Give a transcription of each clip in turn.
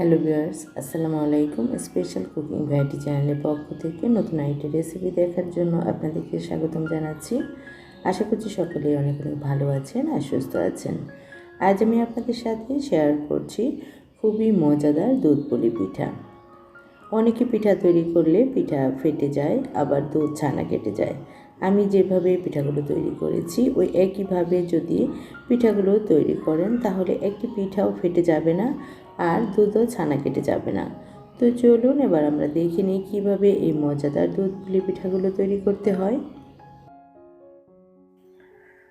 Hello viewers, আসসালামু আলাইকুম special cooking variety চ্যানেলের পক্ষ থেকে নতুন আরেকটি রেসিপি দেখার জন্য আপনাদেরকে স্বাগতম জানাচ্ছি। আশা করছি সকলেই অনেক অনেক ভালো আছেন আর সুস্থ আছেন। আজ আমি আপনাদের সাথে শেয়ার করছি খুবই মজাদার দুধ পুলি পিঠা। অনেকে পিঠা তৈরি করলে পিঠা ফেটে যায়, আবার দুধ ছানা কেটে যায়। আমি যেভাবে পিঠাগুলো তৈরি করেছি, ওই একইভাবে যদি পিঠাগুলো তৈরি করেন, তাহলে একটি পিঠাও ফেটে যাবে না। আর দুধও ছানা কেটে যাবে না। তো চলুন এবার আমরা দেখে নিই কীভাবে এই মজাদার দুধ পুলি পিঠাগুলো তৈরি করতে হয়।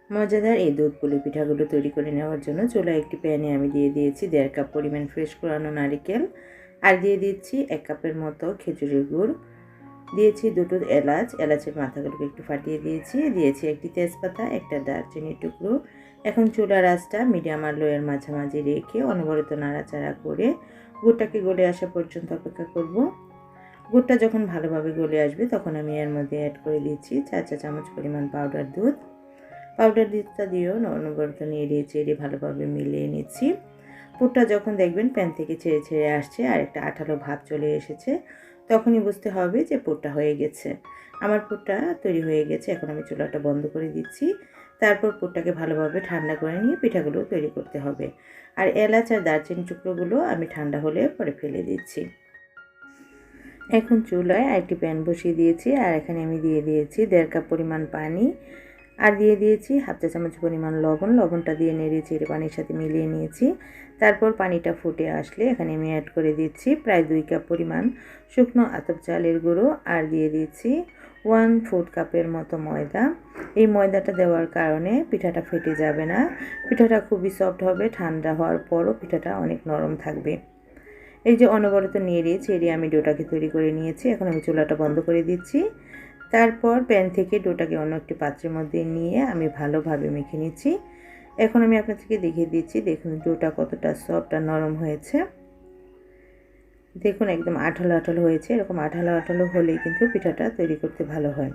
মজাদার এই দুধ পুলি পিঠাগুলো তৈরি করে নেওয়ার জন্য চুলায় একটি প্যানে আমি দিয়ে দিয়েছি দেড় কাপ পরিমাণ ফ্রেশ করানো নারিকেল আর দিয়ে দিচ্ছি এক কাপের মতো খেজুরের গুড়। দিয়েছি দুটো এলাচ, এলাচের মাথাগুলোকে একটু ফাটিয়ে দিয়েছি। দিয়েছি একটি তেজপাতা, একটা দারচিনির টুকরো এখন চুলার আঁচটা মিডিয়াম আর লোয়ের মাঝামাঝি রেখে অনবরত নাড়াচাড়া করে গুড়টাকে গলে আসা পর্যন্ত অপেক্ষা করব। গুড়টা যখন ভালোভাবে গলে আসবে, তখন আমি এর মধ্যে অ্যাড করে দিচ্ছি চার চা চামচ পরিমাণ পাউডার দুধ। পাউডার দুধটা দিয়েও অনবরত নিয়ে নেড়ে চেড়ে ভালোভাবে মিলিয়ে নিচ্ছি। পুরটা যখন দেখবেন প্যান থেকে ছেড়ে ছেড়ে আসছে আর একটা আঠালো ভাব চলে এসেছে, তখনই বুঝতে হবে যে পুরটা হয়ে গেছে। আমার পুরটা তৈরি হয়ে গেছে, এখন আমি চুলাটা বন্ধ করে দিচ্ছি। তারপর পুরটাকে ভালোভাবে ঠান্ডা করে নিয়ে পিঠাগুলো তৈরি করতে হবে। আর এলাচ আর দারচিনি টুকরোগুলো আমি ঠান্ডা হলে পরে ফেলে দিচ্ছি। এখন চুলায় আরেকটি প্যান বসিয়ে দিয়েছি আর এখানে আমি দিয়ে দিয়েছি দেড় কাপ পরিমাণ পানি আর দিয়ে দিয়েছি হাফ চা চামচ পরিমাণ লবণ। লবণটা দিয়ে নেড়ে চেড়ে পানির সাথে মিলিয়ে নিয়েছি। তারপর পানিটা ফুটে আসলে এখানে আমি অ্যাড করে দিচ্ছি প্রায় দুই কাপ পরিমাণ শুকনো আতপ চালের গুঁড়ো আর দিয়ে দিচ্ছি ওয়ান ফুড কাপের মতো ময়দা। এই ময়দাটা দেওয়ার কারণে পিঠাটা ফেটে যাবে না। পিঠাটা খুবই সফট হবে, ঠান্ডা হওয়ার পরও পিঠাটা অনেক নরম থাকবে। এই যে অনবরত নিয়ে নেড়ে ছেড়ে আমি ডোটাকে তৈরি করে নিয়েছি, এখন আমি চুলাটা বন্ধ করে দিচ্ছি। তারপর প্যান থেকে ডোটাকে অন্য একটি পাত্রের মধ্যে নিয়ে আমি ভালোভাবে মেখে নিচ্ছি। এখন আমি আপনাদেরকে দেখিয়ে দিচ্ছি, দেখুন ডোটা কতটা সফট আর নরম হয়েছে। দেখুন, একদম আঠালো আঠালো হয়েছে। এরকম আঠালো আঠালো হলেই কিন্তু পিঠাটা তৈরি করতে ভালো হয়।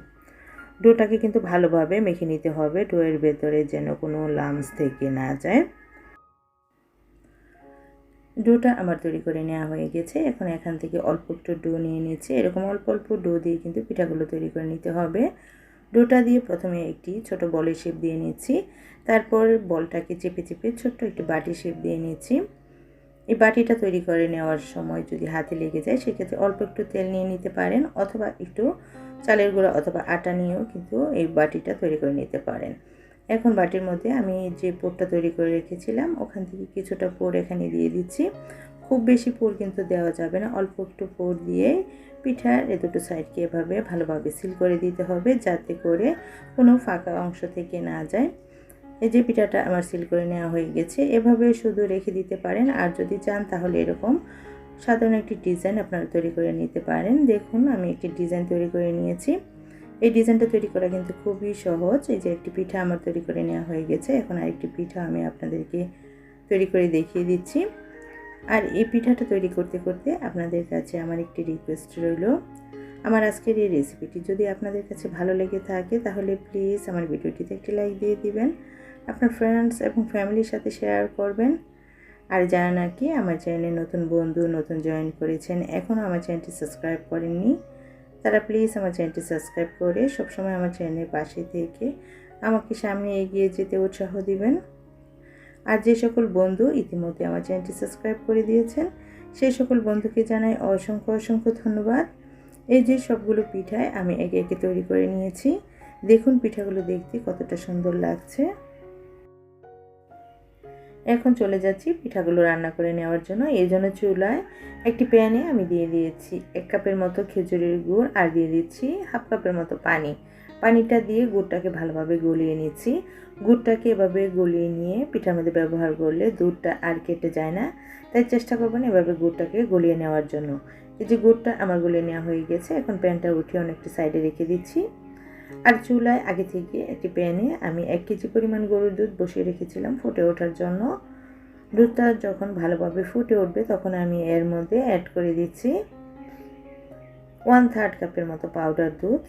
ডোটাকে কিন্তু ভালোভাবে মেখে নিতে হবে। ডোয়ের ভেতরে যেন কোনো লামস থেকে না যায়। ডোটা আমার তৈরি করে নেওয়া হয়ে গেছে। এখন এখান থেকে অল্প একটু ডো নিয়ে নিচ্ছে। এরকম অল্প অল্প ডো দিয়ে কিন্তু পিঠাগুলো তৈরি করে নিতে হবে। ডোটা দিয়ে প্রথমে একটি ছোট বলের শেপ দিয়ে নিচ্ছি। তারপর বলটাকে চেপে চেপে ছোট্ট একটি বাটি শেপ দিয়ে নিচ্ছি। এই বাটিটা তৈরি করে নেওয়ার সময় যদি হাতে লেগে যায়, সেক্ষেত্রে অল্প একটু তেল নিয়ে নিতে পারেন অথবা একটু চালের গুঁড়া অথবা আটা নিয়েও কিন্তু এই বাটিটা তৈরি করে নিতে পারেন। এখন বাটির মধ্যে আমি যে পোরটা তৈরি করে রেখেছিলাম, ওখান থেকে কিছুটা পোর এখানে দিয়ে দিচ্ছি। খুব বেশি পোর কিন্তু দেওয়া যাবে না, অল্প একটু পোর দিয়ে পিঠার এ দুটো সাইডকে এভাবে ভালোভাবে সিল করে দিতে হবে যাতে করে কোনো ফাঁকা অংশ থেকে না যায়। এই যে পিঠাটা আমার সিল করে নেওয়া হয়ে গেছে, এভাবে শুধু রেখে দিতে পারেন। আর যদি চান তাহলে এরকম সাধারণ একটি ডিজাইন আপনারা তৈরি করে নিতে পারেন। দেখুন, আমি একটি ডিজাইন তৈরি করে নিয়েছি। এই ডিজাইনটা তৈরি করা কিন্তু খুবই সহজ। এই যে একটি পিঠা আমার তৈরি করে নেওয়া হয়ে গেছে। এখন আরেকটি পিঠা আমি আপনাদেরকে তৈরি করে দেখিয়ে দিচ্ছি। আর এই পিঠাটা তৈরি করতে করতে আপনাদের কাছে আমার একটি রিকোয়েস্ট রইল। আমার আজকের এই রেসিপিটি যদি আপনাদের কাছে ভালো লেগে থাকে, তাহলে প্লিজ আমার ভিডিওটিতে একটি লাইক দিয়ে দিবেন। আপনার ফ্রেন্ডস এবং ফ্যামিলির সাথে শেয়ার করবেন। আর যারা নাকি আমার চ্যানেলে নতুন বন্ধু, নতুন জয়েন করেছেন এখনও আমার চ্যানেলটি সাবস্ক্রাইব করেননি, তারা প্লিজ আমার চ্যানেলটি সাবস্ক্রাইব করে সবসময় আমার চ্যানেলের পাশে থেকে আমাকে সামনে এগিয়ে যেতে উৎসাহ দিবেন। আর যে সকল বন্ধু ইতিমধ্যে আমার চ্যানেলটি সাবস্ক্রাইব করে দিয়েছেন, সেই সকল বন্ধুকে জানাই অসংখ্য অসংখ্য ধন্যবাদ। এই যে সবগুলো পিঠায় আমি একে একে তৈরি করে নিয়েছি, দেখুন পিঠাগুলো দেখতে কতটা সুন্দর লাগছে। এখন চলে যাচ্ছি পিঠাগুলো রান্না করে নেওয়ার জন্য। এই জন্য চুলায় একটি প্যানে আমি দিয়ে দিয়েছি এক কাপের মতো খেজুরের গুড় আর দিয়ে দিচ্ছি হাফ কাপের মতো পানি। পানিটা দিয়ে গুড়টাকে ভালোভাবে গলিয়ে নিচ্ছি। গুড়টাকে এভাবে গলিয়ে নিয়ে পিঠার মধ্যে ব্যবহার করলে দুধটা আর কেটে যায় না। তাই চেষ্টা করবেন এভাবে গুড়টাকে গলিয়ে নেওয়ার জন্য। এই যে গুড়টা আমার গলিয়ে নেওয়া হয়ে গেছে, এখন প্যানটা উঠিয়ে অনেকটা সাইডে রেখে দিচ্ছি। আর চুলায় আগে থেকে একটি প্যানে আমি এক কেজি পরিমাণ গরুর দুধ বসিয়ে রেখেছিলাম ফুটে ওঠার জন্য। দুধটা যখন ভালোভাবে ফুটে উঠবে তখন আমি এর মধ্যে অ্যাড করে দিচ্ছি ওয়ান থার্ড কাপের মতো পাউডার দুধ।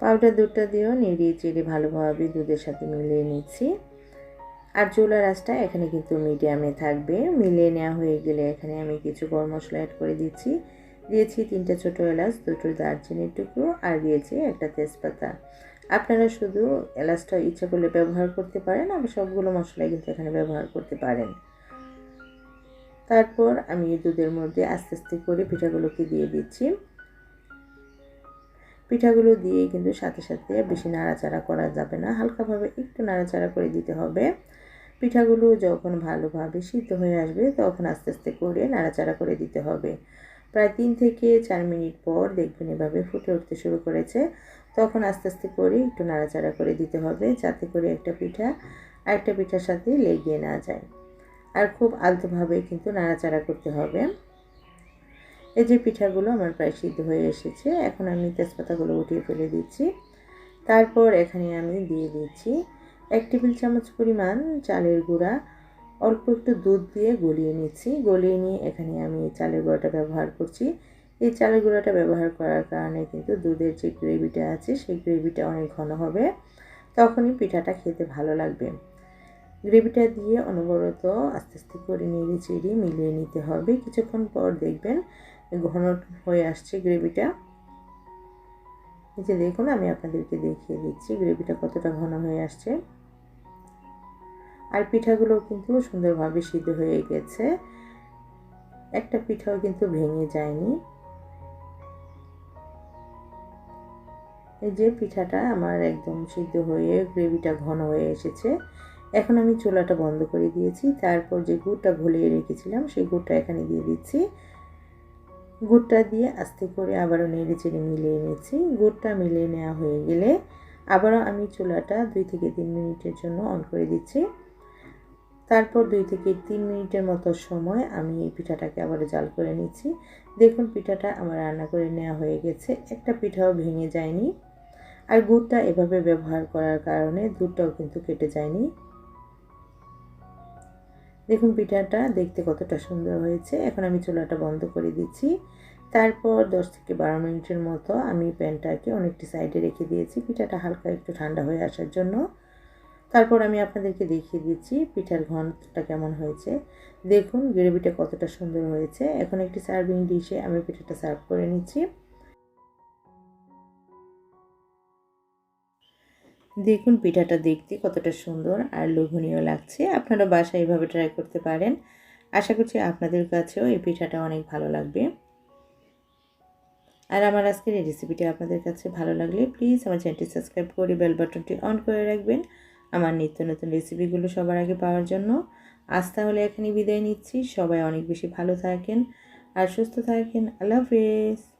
পাউডার দুধটা দিয়েও নেড়িয়ে চেড়ে ভালোভাবে দুধের সাথে মিলিয়ে নিচ্ছি। আর চুলার আঁচটা এখানে কিন্তু মিডিয়ামে থাকবে। মিলিয়ে নেওয়া হয়ে গেলে এখানে আমি কিছু গরম মশলা অ্যাড করে দিচ্ছি। দিয়েছি তিনটে ছোটো এলাচ, দুটো দারচিনির টুকরো আর দিয়েছি একটা তেজপাতা। আপনারা শুধু এলাচটা ইচ্ছা করলে ব্যবহার করতে পারেন আবার সবগুলো মশলাই কিন্তু এখানে ব্যবহার করতে পারেন। তারপর আমি দুধের মধ্যে আস্তে আস্তে করে পিঠাগুলোকে দিয়ে দিচ্ছি। পিঠাগুলো দিয়ে কিন্তু সাথে সাথে বেশি নাড়াচাড়া করা যাবে না, হালকাভাবে একটু নাড়াচাড়া করে দিতে হবে। পিঠাগুলো যখন ভালোভাবে সিদ্ধ হয়ে আসবে, তখন আস্তে আস্তে করে নাড়াচাড়া করে দিতে হবে। প্রায় তিন থেকে চার মিনিট পর দেখবেন এভাবে ফুটে উঠতে শুরু করেছে। তখন আস্তে আস্তে করে একটু নাড়াচাড়া করে দিতে হবে, যাতে করে একটা পিঠা আরেকটা পিঠার সাথে লেগে না যায়। আর খুব আলতোভাবে কিন্তু নাড়াচাড়া করতে হবে। এই যে পিঠাগুলো আমার প্রায় সিদ্ধ হয়ে এসেছে, এখন আমি তেজপাতাগুলো উঠিয়ে ফেলে দিচ্ছি। তারপর এখানে আমি দিয়ে দিচ্ছি এক টেবিল চামচ পরিমাণ চালের গুঁড়া, অল্প একটু দুধ দিয়ে গলিয়ে নিচ্ছি। গলিয়ে নিয়ে এখানে আমি চালের গুঁড়াটা ব্যবহার করছি। এই চালের গুঁড়াটা ব্যবহার করার কারণে কিন্তু দুধের যে গ্রেভিটা আছে, সেই গ্রেভিটা অনেক ঘন হবে। তখনই পিঠাটা খেতে ভালো লাগবে। গ্রেভিটা দিয়ে অনবরত আস্তে আস্তে করে নেড়ে চেড়ে মিলিয়ে নিতে হবে। কিছুক্ষণ পর দেখবেন ঘন হয়ে আসছে গ্রেভিটা। এই যে দেখুন, আমি আপনাদেরকে দেখিয়ে দিচ্ছি গ্রেভিটা কতটা ঘন হয়ে আসছে। আর পিঠাগুলো কিন্তু সুন্দরভাবে সিদ্ধ হয়ে গেছে। একটা পিঠাও কিন্তু ভেঙে যায়নি। এই যে পিঠাটা আমার একদম সিদ্ধ হয়ে, গ্রেভিটা ঘন হয়ে এসেছে। এখন আমি চুলাটা বন্ধ করে দিয়েছি। তারপর যে গুড়টা ঘুলিয়ে রেখেছিলাম, সেই গুড়টা এখানে দিয়ে দিচ্ছি। গুড়টা দিয়ে আস্তে করে আবারও নেড়ে চেড়ে মিলিয়ে নিচ্ছি। গুড়টা মিলিয়ে নেওয়া হয়ে গেলে আবারও আমি চুলাটা দুই থেকে তিন মিনিটের জন্য অন করে দিচ্ছি। তারপর দুই থেকে তিন মিনিটের মতো সময় আমি এই পিঠাটাকে আবার জাল করে নিচ্ছি। দেখুন পিঠাটা আমার রান্না করে নেওয়া হয়ে গেছে। একটা পিঠাও ভেঙে যায়নি। আর গুড়টা এভাবে ব্যবহার করার কারণে দুধটাও কিন্তু কেটে যায়নি। দেখুন পিঠাটা দেখতে কতটা সুন্দর হয়েছে। এখন আমি চুলাটা বন্ধ করে দিচ্ছি। তারপর দশ থেকে বারো মিনিটের মতো আমি প্যানটাকে অনেকটি সাইডে রেখে দিয়েছি। পিঠাটা হালকা একটু ঠান্ডা হয়ে আসার জন্য। তারপর আমি আপনাদেরকে দেখিয়ে দিচ্ছি পিঠার ঘনটা কেমন হয়েছে। দেখুন গ্রেভিটা কতটা সুন্দর হয়েছে। এখন একটি সার্ভিং ডিশে আমি পিঠাটা সার্ভ করে নিচ্ছি। দেখুন পিঠাটা দেখতে কতটা সুন্দর আর লোভনীয় লাগছে। আপনারা বাসায় এইভাবে ট্রাই করতে পারেন। আশা করছি আপনাদের কাছেও এই পিঠাটা অনেক ভালো লাগবে। আর আমার আজকের এই রেসিপিটি আপনাদের কাছে ভালো লাগলে প্লিজ আমার চ্যানেলটি সাবস্ক্রাইব করে বেল বাটনটি অন করে রাখবেন। আমার নিত্য নতুন রেসিপিগুলো সবার আগে পাওয়ার জন্য। আজ তাহলে এখানে বিদায় নিচ্ছি। সবাই অনেক বেশি ভালো থাকেন আর সুস্থ থাকেন। আল্লাহ হাফেজ।